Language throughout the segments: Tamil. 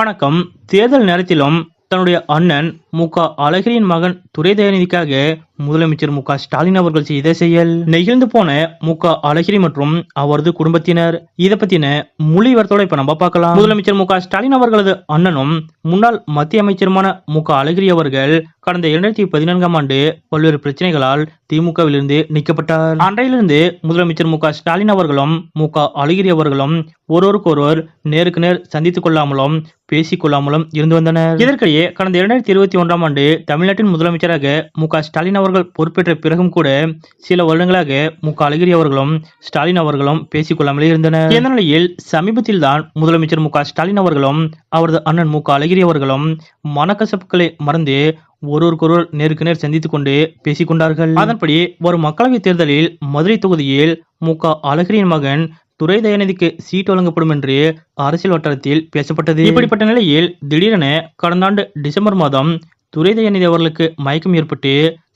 வணக்கம். தேர்தல் நேரத்திலும் தன்னுடைய அண்ணன் மு க அழகிரியின் மகன் துரை தயாநிதிக்காக முதலமைச்சர் மு க ஸ்டாலின் அவர்கள் செய்த செயல். நெகிழ்ந்து போன மு க அழகிரி மற்றும் அவரது குடும்பத்தினர். இதை பத்தின முழு இப்ப நம்ம பார்க்கலாம். முதலமைச்சர் மு க ஸ்டாலின் அவர்களது அண்ணனும் முன்னாள் மத்திய அமைச்சருமான மு க அழகிரி அவர்கள் கடந்த இரண்டாயிரத்தி பதினான்காம் ஆண்டு பல்வேறு பிரச்சனைகளால் திமுகவிலிருந்து நீக்கப்பட்டார். அன்றையிலிருந்து முதலமைச்சர் மு க ஸ்டாலின் அவர்களும் மு க அழகிரி அவர்களும் ஒருவருக்கொருவர் நேருக்கு நேர் சந்தித்துக் கொள்ளாமலும் பேசிக் கொள்ளாமலும் இருந்து வந்தனர். இதற்கிடையே கடந்த இரண்டாயிரத்தி இருபத்தி ஒன்றாம் ஆண்டு தமிழ்நாட்டின் முதலமைச்சராக மு ஸ்டாலின் அவர்கள் பொறுப்பேற்ற பிறகும் கூட சில வருடங்களாக மு க அழகிரி அவர்களும் ஸ்டாலின் அவர்களும் பேசிக் கொள்ளாமலே இருந்தனர். இந்த நிலையில் சமீபத்தில் தான் முதலமைச்சர் மு ஸ்டாலின் அவர்களும் அவரது அண்ணன் மு க அழகிரி அவர்களும் மனக்கசப்புகளை மறந்து ஒருவருக்கொருவர் நேருக்கு நேர் சந்தித்துக் கொண்டு பேசிக் கொண்டார்கள். அதன்படி வரும் மக்களவைத் தேர்தலில் மதுரை தொகுதியில் மு க அழகிரியின் மகன் துறை தயாநிதிக்கு சீட் வழங்கப்படும் என்று அரசியல் வட்டாரத்தில் பேசப்பட்டது. இப்படிப்பட்ட நிலையில் திடீரென கடந்த ஆண்டு டிசம்பர் மாதம் துரை தயாநிதி அவர்களுக்கு மயக்கம் ஏற்பட்டு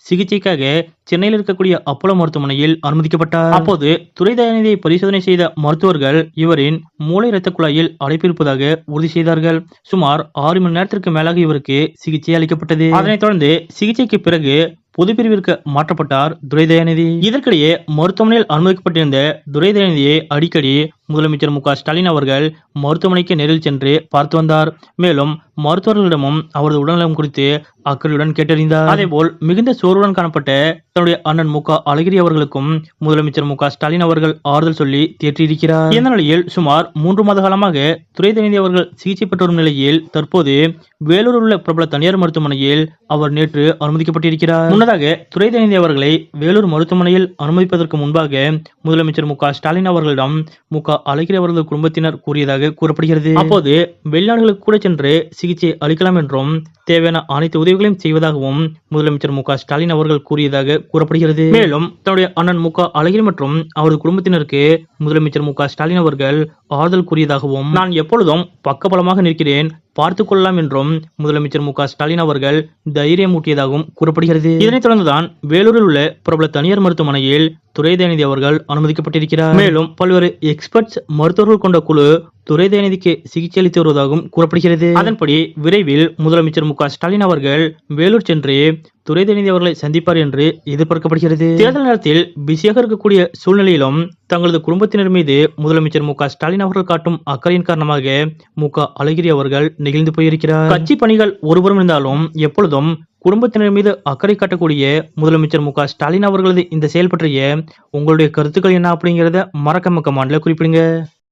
சிகிச்சைக்காக சென்னையில் இருக்கக்கூடிய அப்போலோ மருத்துவமனையில் அனுமதிக்கப்பட்டார். அப்போது துறை தயாநிதியை பரிசோதனை செய்த மருத்துவர்கள் இவரின் மூளை இரத்த குழாயில் அடைப்பிருப்பதாக உறுதி செய்தார்கள். சுமார் ஆறு மணி நேரத்திற்கு மேலாக இவருக்கு சிகிச்சை அளிக்கப்பட்டது. அதனைத் தொடர்ந்து சிகிச்சைக்கு பிறகு பொது பிரிவிற்கு மாற்றப்பட்டார் துரை தயாநிதி இதற்கிடையே மருத்துவமனையில் அனுமதிக்கப்பட்டிருந்த துரை தயாநிதியை அடிக்கடி முதலமைச்சர் மு ஸ்டாலின் அவர்கள் மருத்துவமனைக்கு நேரில் சென்று பார்த்து வந்தார். மேலும் மருத்துவர்களிடமும் அவரது உடல்நலம் குறித்து அக்கறையுடன் கேட்டறிந்தார். அதேபோல் மிகுந்த சோர்வுடன் காணப்பட்ட தன்னுடைய அண்ணன் மு அழகிரி அவர்களுக்கும் முதலமைச்சர் மு ஸ்டாலின் அவர்கள் ஆறுதல் சொல்லி தேற்றியிருக்கிறார். இந்த நிலையில் சுமார் மூன்று மாத காலமாக துறை தயாநிதி அவர்கள் சிகிச்சை பெற்று வரும் நிலையில் தற்போது வேலூரில் உள்ள பிரபல தனியார் மருத்துவமனையில் அவர் நேற்று அனுமதிக்கப்பட்டிருக்கிறார். முன்னதாக துறை தயாநிதி அவர்களை வேலூர் மருத்துவமனையில் அனுமதிப்பதற்கு முன்பாக முதலமைச்சர் மு ஸ்டாலின் அவர்களிடம் மு க அழகிரி குடும்பத்தினர் கூறியதாக கூறப்படுகிறது. அப்போது வெளிநாடுகளுக்கு கூட சென்று சிகிச்சை அளிக்கலாம் என்றும் தேவையான அனைத்து உதவிகளையும் செய்வதாகவும் முதலமைச்சர் மு ஸ்டாலின் அவர்கள் கூறியதாக கூறப்படுகிறது. மேலும் தன்னுடைய அண்ணன் மு க அழகிரி மற்றும் அவரது குடும்பத்தினருக்கு முதலமைச்சர் மு ஸ்டாலின் அவர்கள் ஆறுதல் கூறியதாகவும் நான் எப்பொழுதும் பக்கபலமாக நிற்கிறேன். பார்த்துக் கொள்ளலாம் என்றும் முதலமைச்சர் மு ஸ்டாலின் அவர்கள் தைரியமூட்டியதாகவும் கூறப்படுகிறது. இதனைத் தொடர்ந்துதான் வேலூரில் உள்ள பிரபல தனியார் மருத்துவமனையில் துரைதயநிதி அவர்கள் அனுமதிக்கப்பட்டிருக்கிறார். மேலும் பல்வேறு எக்ஸ்பர்ட்ஸ் மருத்துவர்கள் கொண்ட குழு துரைதயநிதிக்கு சிகிச்சை அளித்து வருவதாகவும் கூறப்படுகிறது. அதன்படி விரைவில் முதலமைச்சர் மு ஸ்டாலின் அவர்கள் வேலூர் சென்று துரை அவர்களை சந்திப்பார் என்று எதிர்பார்க்கப்படுகிறது. தேர்தல் நேரத்தில் பிஸியாக இருக்கக்கூடிய சூழ்நிலையிலும் தங்களது குடும்பத்தினர் மீது முதலமைச்சர் மு ஸ்டாலின் அவர்கள் காட்டும் அக்கறையின் காரணமாக மு க அழகிரி அவர்கள் நெகிழ்ந்து போயிருக்கிறார். கட்சி பணிகள் ஒருபுறம் இருந்தாலும் எப்பொழுதும் குடும்பத்தினர் மீது அக்கறை காட்டக்கூடிய முதலமைச்சர் மு ஸ்டாலின் அவர்களது இந்த செயல் பற்றிய உங்களுடைய கருத்துக்கள் என்ன அப்படிங்கிறத மக்க கமாண்ட்ல குறிப்பிடுங்க.